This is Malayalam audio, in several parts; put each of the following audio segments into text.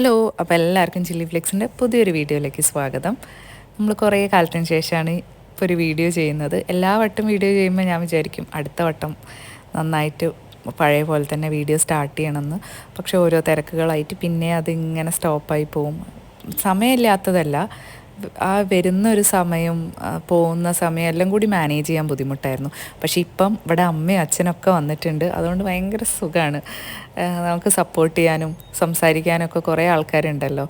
ഹലോ അപ്പോൾ എല്ലാവർക്കും ചില്ലി ഫ്ലെക്സിന്റെ പുതിയൊരു വീഡിയോയിലേക്ക് സ്വാഗതം. നമ്മൾ കുറേ കാലത്തിന് ശേഷമാണ് ഇപ്പോൾ ഒരു വീഡിയോ ചെയ്യുന്നത്. എല്ലാ വട്ടം വീഡിയോ ചെയ്യുമ്പോൾ ഞാൻ വിചാരിക്കും അടുത്ത വട്ടം നന്നായിട്ട് പഴയ പോലെ തന്നെ വീഡിയോ സ്റ്റാർട്ട് ചെയ്യണമെന്ന്. പക്ഷേ ഓരോ തിരക്കുകളായിട്ട് പിന്നെ അതിങ്ങനെ സ്റ്റോപ്പായി പോവും. സമയമില്ലാത്തതല്ല. ആ വരുന്ന ഒരു സമയം പോകുന്ന സമയം എല്ലാം കൂടി മാനേജ് ചെയ്യാൻ ബുദ്ധിമുട്ടായിരുന്നു. പക്ഷേ ഇപ്പം ഇവിടെ അമ്മയും അച്ഛനൊക്കെ വന്നിട്ടുണ്ട്. അതുകൊണ്ട് ഭയങ്കര സുഖമാണ് നമുക്ക് സപ്പോർട്ട് ചെയ്യാനും സംസാരിക്കാനൊക്കെ കുറേ ആൾക്കാരുണ്ടല്ലോ.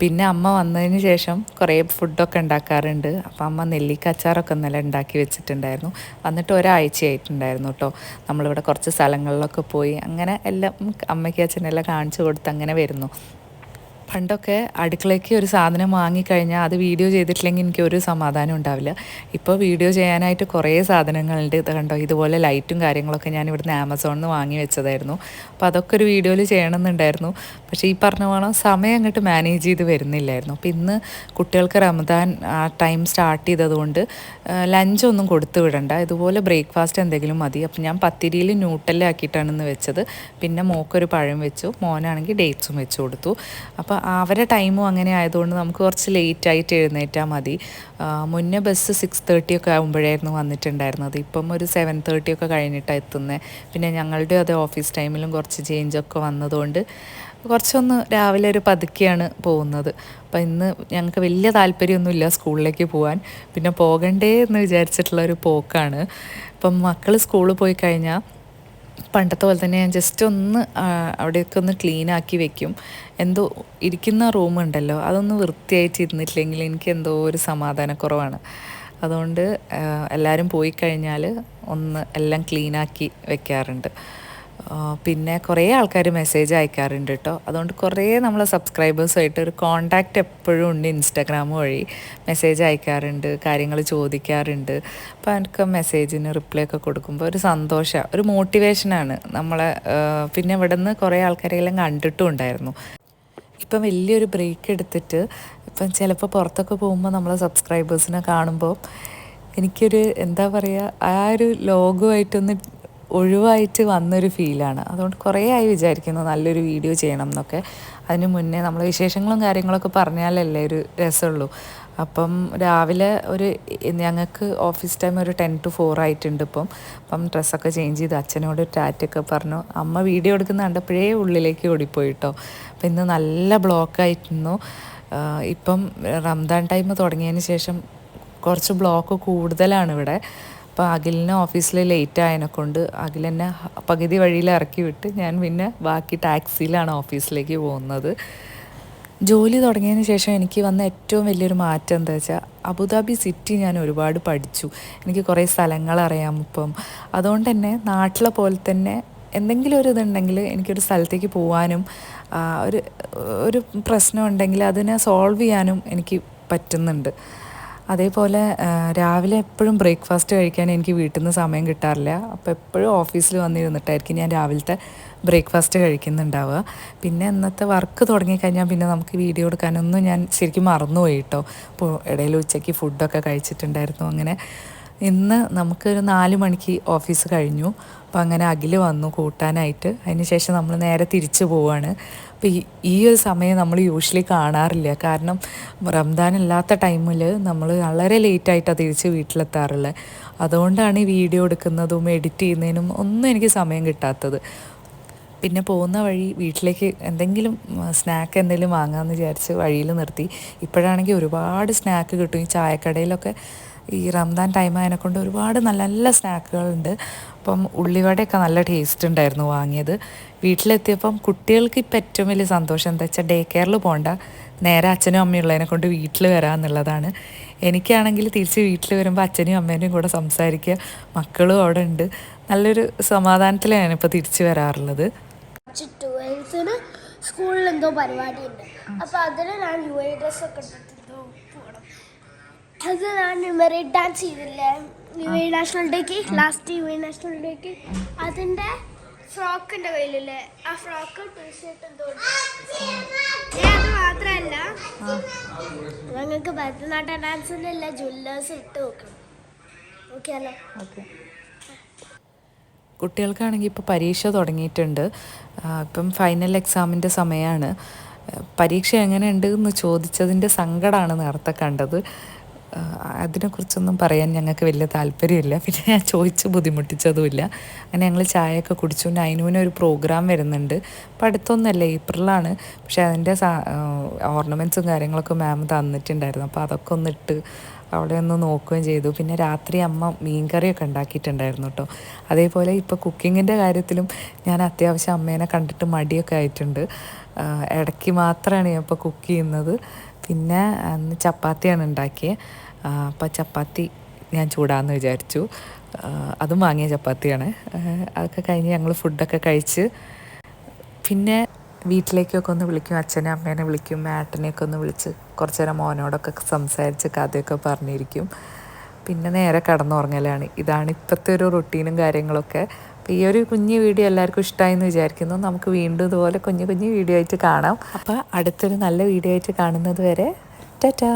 പിന്നെ അമ്മ വന്നതിന് ശേഷം കുറേ ഫുഡൊക്കെ ഉണ്ടാക്കാറുണ്ട്. അപ്പം അമ്മ നെല്ലിക്ക അച്ചാറൊക്കെ ഇന്നലെ ഉണ്ടാക്കി വെച്ചിട്ടുണ്ടായിരുന്നു. വന്നിട്ട് ഒരാഴ്ചയായിട്ടുണ്ടായിരുന്നു കേട്ടോ നമ്മളിവിടെ കുറച്ച് സ്ഥലങ്ങളിലൊക്കെ പോയി അങ്ങനെ എല്ലാം അമ്മയ്ക്ക് അച്ഛനെല്ലാം കാണിച്ചു കൊടുത്ത് അങ്ങനെ വരുന്നു. പണ്ടൊക്കെ അടുക്കളയ്ക്ക് ഒരു സാധനം വാങ്ങിക്കഴിഞ്ഞാൽ അത് വീഡിയോ ചെയ്തിട്ടില്ലെങ്കിൽ എനിക്ക് ഒരു സമാധാനം ഉണ്ടാവില്ല. ഇപ്പോൾ വീഡിയോ ചെയ്യാനായിട്ട് കുറേ സാധനങ്ങളുണ്ട്. ഇത് കണ്ടോ? ഇതുപോലെ ലൈറ്റും കാര്യങ്ങളൊക്കെ ഞാൻ ഇവിടുന്ന് ആമസോണിൽ നിന്ന് വാങ്ങി വെച്ചതായിരുന്നു. അപ്പോൾ അതൊക്കെ ഒരു വീഡിയോയിൽ ചെയ്യണമെന്നുണ്ടായിരുന്നു. പക്ഷേ ഈ പറഞ്ഞ പോലെ സമയം അങ്ങോട്ട് മാനേജ് ചെയ്ത് വരുന്നില്ലായിരുന്നു. അപ്പോൾ ഇന്ന് കുട്ടികൾക്ക് റമദാൻ ആ ടൈം സ്റ്റാർട്ട് ചെയ്തതുകൊണ്ട് ലഞ്ചൊന്നും കൊടുത്തു വിടണ്ട. ഇതുപോലെ ബ്രേക്ക്ഫാസ്റ്റ് എന്തെങ്കിലും മതി. അപ്പോൾ ഞാൻ പത്തിരിയിൽ ന്യൂട്ടലാക്കിയിട്ടാണ് ഇന്ന് വെച്ചത്. പിന്നെ മോക്കൊരു പഴം വെച്ചു. മോനാണെങ്കിൽ ഡേറ്റ്സും വെച്ചു കൊടുത്തു. അപ്പോൾ അവരുടെ ടൈമും അങ്ങനെ ആയതുകൊണ്ട് നമുക്ക് കുറച്ച് ലേറ്റ് ആയിട്ട് എഴുന്നേറ്റാൽ മതി. മുന്നേ ബസ് സിക്സ് തേർട്ടി ഒക്കെ ആകുമ്പോഴായിരുന്നു വന്നിട്ടുണ്ടായിരുന്നത്. ഇപ്പം ഒരു സെവൻ തേർട്ടി ഒക്കെ കഴിഞ്ഞിട്ടാണ് എത്തുന്നത് പിന്നെ ഞങ്ങളുടെ അത് ഓഫീസ് ടൈമിലും കുറച്ച് ചേഞ്ചൊക്കെ വന്നതുകൊണ്ട് കുറച്ചൊന്ന് രാവിലെ ഒരു പതുക്കെയാണ് പോകുന്നത്. അപ്പം ഇന്ന് ഞങ്ങൾക്ക് വലിയ താല്പര്യമൊന്നുമില്ല സ്കൂളിലേക്ക് പോകാൻ പിന്നെ പോകണ്ടേ എന്ന് വിചാരിച്ചിട്ടുള്ള ഒരു പോക്കാണ്. ഇപ്പം മക്കൾ സ്കൂളിൽ പോയി കഴിഞ്ഞാൽ പണ്ടത്തെ പോലെ തന്നെ ഞാൻ ജസ്റ്റ് ഒന്ന് അവിടെയൊക്കെ ഒന്ന് ക്ലീൻ ആക്കി വെക്കും. എന്തോ ഇരിക്കുന്ന റൂം ഉണ്ടല്ലോ അതൊന്ന് വൃത്തിയായിട്ട് ഇരുന്നിട്ടില്ലെങ്കിൽ എനിക്ക് എന്തോ ഒരു സമാധാനക്കുറവാണ്. അതുകൊണ്ട് എല്ലാവരും പോയി കഴിഞ്ഞാൽ ഒന്ന് എല്ലാം ക്ലീനാക്കി വെക്കാറുണ്ട്. പിന്നെ കുറേ ആൾക്കാർ മെസ്സേജ് അയക്കാറുണ്ട് കേട്ടോ അതുകൊണ്ട് കുറേ നമ്മളെ സബ്സ്ക്രൈബേഴ്സുമായിട്ട് ഒരു കോണ്ടാക്റ്റ് എപ്പോഴും ഉണ്ട് ഇൻസ്റ്റാഗ്രാം വഴി. മെസ്സേജ് അയക്കാറുണ്ട് കാര്യങ്ങൾ ചോദിക്കാറുണ്ട്. അപ്പോൾ എനിക്ക് മെസ്സേജിന് റിപ്ലൈ ഒക്കെ കൊടുക്കുമ്പോൾ ഒരു സന്തോഷമാണ് ഒരു മോട്ടിവേഷനാണ് നമ്മളെ പിന്നെ ഇവിടെ നിന്ന് കുറേ ആൾക്കാരെല്ലാം കണ്ടിട്ടും ഉണ്ടായിരുന്നു. ഇപ്പം വലിയൊരു ബ്രേക്ക് എടുത്തിട്ട് ഇപ്പം ചിലപ്പോൾ പുറത്തൊക്കെ പോകുമ്പോൾ നമ്മളെ സബ്സ്ക്രൈബേഴ്സിനെ കാണുമ്പോൾ എനിക്കൊരു എന്താ പറയുക ആ ഒരു ലോകമായിട്ടൊന്ന് ഒഴിവായിട്ട് വന്നൊരു ഫീലാണ്. അതുകൊണ്ട് കുറേ ആയി വിചാരിക്കുന്നു നല്ലൊരു വീഡിയോ ചെയ്യണം എന്നൊക്കെ. അതിന് മുന്നേ നമ്മൾ വിശേഷങ്ങളും കാര്യങ്ങളൊക്കെ പറഞ്ഞാലല്ലേ ഒരു രസമുള്ളൂ. അപ്പം രാവിലെ ഒരു ഞങ്ങൾക്ക് ഓഫീസ് ടൈം ഒരു ടെൻ ടു ഫോർ ആയിട്ടുണ്ട് ഇപ്പം. അപ്പം ഡ്രസ്സൊക്കെ ചേഞ്ച് ചെയ്ത് അച്ഛനോട് ടാറ്റൊക്കെ പറഞ്ഞു അമ്മ വീഡിയോ എടുക്കുന്ന കണ്ടപ്പോഴേ ഉള്ളിലേക്ക് ഓടിപ്പോയി കേട്ടോ അപ്പം ഇന്ന് നല്ല ബ്ലോക്കായിരുന്നു ഇപ്പം റംദാൻ ടൈം തുടങ്ങിയതിന് ശേഷം കുറച്ച് ബ്ലോക്ക് കൂടുതലാണ് ഇവിടെ. അപ്പോൾ അഖിലിന് ഓഫീസിൽ ലേറ്റ് ആയതിനെ കൊണ്ട് അഖിൽ എന്നെ പകുതി വഴിയിൽ ഇറക്കി വിട്ട് ഞാൻ പിന്നെ ബാക്കി ടാക്സിയിലാണ് ഓഫീസിലേക്ക് പോകുന്നത്. ജോലി തുടങ്ങിയതിന് ശേഷം എനിക്ക് വന്ന ഏറ്റവും വലിയൊരു മാറ്റം എന്താ വെച്ചാൽ അബുദാബി സിറ്റി ഞാൻ ഒരുപാട് പഠിച്ചു. എനിക്ക് കുറേ സ്ഥലങ്ങൾ അറിയാം ഇപ്പം. അതുകൊണ്ട് തന്നെ നാട്ടിലെ പോലെ തന്നെ എന്തെങ്കിലും ഒരു ഇതുണ്ടെങ്കിൽ എനിക്കൊരു സ്ഥലത്തേക്ക് പോകാനും ഒരു ഒരു പ്രശ്നം ഉണ്ടെങ്കിൽ അതിനെ സോൾവ് ചെയ്യാനും എനിക്ക് പറ്റുന്നുണ്ട്. അതേപോലെ രാവിലെ എപ്പോഴും ബ്രേക്ക്ഫാസ്റ്റ് കഴിക്കാൻ എനിക്ക് വീട്ടിൽ നിന്ന് സമയം കിട്ടാറില്ല. അപ്പോൾ എപ്പോഴും ഓഫീസിൽ വന്നിരുന്നിട്ടായിരിക്കും ഞാൻ രാവിലത്തെ ബ്രേക്ക്ഫാസ്റ്റ് കഴിക്കുന്നുണ്ടാവുക. പിന്നെ ഇന്നത്തെ വർക്ക് തുടങ്ങിക്കഴിഞ്ഞാൽ പിന്നെ നമുക്ക് വീഡിയോ എടുക്കാനൊന്നും ഞാൻ ശരിക്കും മറന്നുപോയി കേട്ടോ. അപ്പോൾ ഇടയിൽ ഉച്ചയ്ക്ക് ഫുഡൊക്കെ കഴിച്ചിട്ടുണ്ടായിരുന്നു. അങ്ങനെ ഇന്ന് നമുക്കൊരു നാല് മണിക്ക് ഓഫീസ് കഴിഞ്ഞു. അപ്പോൾ അങ്ങനെ അഖിൽ വന്നു കൂട്ടാനായിട്ട്. അതിന് ശേഷം നമ്മൾ നേരെ തിരിച്ചു പോവാണ്. അപ്പോൾ ഈ ഒരു സമയം നമ്മൾ യൂഷ്വലി കാണാറില്ല. കാരണം റംദാൻ അല്ലാത്ത ടൈമിൽ നമ്മൾ വളരെ ലേറ്റായിട്ടാണ് തിരിച്ച് വീട്ടിലെത്താറുള്ളത് അതുകൊണ്ടാണ് ഈ വീഡിയോ എടുക്കുന്നതും എഡിറ്റ് ചെയ്യുന്നതിനും ഒന്നും എനിക്ക് സമയം കിട്ടാത്തത്. പിന്നെ പോകുന്ന വഴി വീട്ടിലേക്ക് എന്തെങ്കിലും സ്നാക്ക് എന്തെങ്കിലും വാങ്ങാമെന്ന് വിചാരിച്ച് വഴിയിൽ നിർത്തി. ഇപ്പോഴാണെങ്കിൽ ഒരുപാട് സ്നാക്ക് കിട്ടും. ഈ ചായക്കടയിലൊക്കെ ഈ റംദാൻ ടൈം ആയതിനെ കൊണ്ട് ഒരുപാട് നല്ല നല്ല സ്നാക്കുകളുണ്ട്. അപ്പം ഉള്ളിവടയൊക്കെ നല്ല ടേസ്റ്റ് ഉണ്ടായിരുന്നു വാങ്ങിയത്. വീട്ടിലെത്തിയപ്പം കുട്ടികൾക്ക് ഇപ്പം ഏറ്റവും വലിയ സന്തോഷം എന്താ വെച്ചാൽ ഡേ കെയറിൽ പോകണ്ട നേരെ അച്ഛനും അമ്മയും ഉള്ളതിനെ കൊണ്ട് വീട്ടിൽ വരാമെന്നുള്ളതാണ് എനിക്കാണെങ്കിൽ തിരിച്ച് വീട്ടിൽ വരുമ്പോൾ അച്ഛനും അമ്മേനെയും കൂടെ സംസാരിക്കുക. മക്കളും അവിടെ ഉണ്ട്. നല്ലൊരു സമാധാനത്തിലാണ് ഇപ്പോൾ തിരിച്ച് വരാറുള്ളത്. ട്വൽത്തിന് സ്കൂളിൽ എന്തോ പരിപാടി ഉണ്ട് അപ്പൊ അതിന് ഞാൻ യു ഐ ഡ്രസ് ഒക്കെ ഇട്ടിട്ട് പോകണം അത് ഞാൻ മെറിറ്റ് ഡാൻസ് ചെയ്തില്ലേ? യു ഐ നാഷണൽ ഡേക്ക് ലാസ്റ്റ് യു നാഷണൽ ഡേക്ക് അതിന്റെ ഫ്രോക്ക് എന്റെ കയ്യിലില്ലേ? ആ ഫ്രോക്ക് ടീഷർട്ട്. ഏ, അത് മാത്രമല്ല ഞങ്ങൾക്ക് ഭരതനാട്യ ഡാൻസിന്റെ എല്ലാ ജ്വല്ലേഴ്സ് ഇട്ട് നോക്കണം. ഓക്കെ ഓക്കെ കുട്ടികൾക്കാണെങ്കിൽ ഇപ്പോൾ പരീക്ഷ തുടങ്ങിയിട്ടുണ്ട്. ഇപ്പം ഫൈനൽ എക്സാമിന്റെ സമയമാണ് പരീക്ഷ എങ്ങനെയുണ്ട് എന്ന് ചോദിച്ചതിന്റെ സങ്കടമാണ് നേരത്തെ കണ്ടത്. അതിനെക്കുറിച്ചൊന്നും പറയാൻ ഞങ്ങൾക്ക് വലിയ താല്പര്യമില്ല. പിന്നെ ഞാൻ ചോദിച്ച് ബുദ്ധിമുട്ടിച്ചതുമില്ല. അങ്ങനെ ഞങ്ങൾ ചായയൊക്കെ കുടിച്ചു. നൈനുവിന് ഒരു പ്രോഗ്രാം വരുന്നുണ്ട്. അപ്പോൾ അടുത്തൊന്നല്ല ഏപ്രിലാണ്. പക്ഷേ അതിന്റെ ഓർണമെന്റ്സും കാര്യങ്ങളൊക്കെ മാം തന്നിട്ടുണ്ടായിരുന്നു. അപ്പോൾ അതൊക്കെ ഒന്ന് ഇട്ട് അവിടെ ഒന്ന് നോക്കുകയും ചെയ്തു. പിന്നെ രാത്രി അമ്മ മീൻകറിയൊക്കെ ഉണ്ടാക്കിയിട്ടുണ്ടായിരുന്നു കേട്ടോ. അതേപോലെ ഇപ്പോൾ കുക്കിങ്ങിന്റെ കാര്യത്തിലും ഞാൻ അത്യാവശ്യം അമ്മേനെ കണ്ടിട്ട് മടിയൊക്കെ ആയിട്ടുണ്ട്. ഇടയ്ക്ക് മാത്രമാണ് ഞാൻ ഇപ്പോൾ കുക്ക് ചെയ്യുന്നത്. പിന്നെ അന്ന് ചപ്പാത്തിയാണ് ഉണ്ടാക്കിയത് അപ്പോൾ ചപ്പാത്തി ഞാൻ ചൂടാന്ന് വിചാരിച്ചു. അതും വാങ്ങിയ ചപ്പാത്തിയാണ്. അതൊക്കെ കഴിഞ്ഞ് ഞങ്ങൾ ഫുഡൊക്കെ കഴിച്ച് പിന്നെ വീട്ടിലേക്കൊക്കെ ഒന്ന് വിളിക്കും അച്ഛനെ അമ്മേനെ വിളിക്കും ഏട്ടനെയൊക്കെ ഒന്ന് വിളിച്ച് കുറച്ച് നേരം മോനോടൊക്കെ സംസാരിച്ച് കഥയൊക്കെ പറഞ്ഞിരിക്കും. പിന്നെ നേരെ കടന്നുറങ്ങലാണ്. ഇതാണ് ഇപ്പോഴത്തെ ഒരു റൊട്ടീനും കാര്യങ്ങളൊക്കെ. അപ്പോൾ ഈ ഒരു കുഞ്ഞു വീഡിയോ എല്ലാവർക്കും ഇഷ്ടമായി എന്ന് വിചാരിക്കുന്നു. നമുക്ക് വീണ്ടും ഇതുപോലെ കുഞ്ഞു കുഞ്ഞു വീഡിയോ ആയിട്ട് കാണാം. അപ്പോൾ അടുത്തൊരു നല്ല വീഡിയോ ആയിട്ട് കാണുന്നത് വരെ ടാറ്റാ.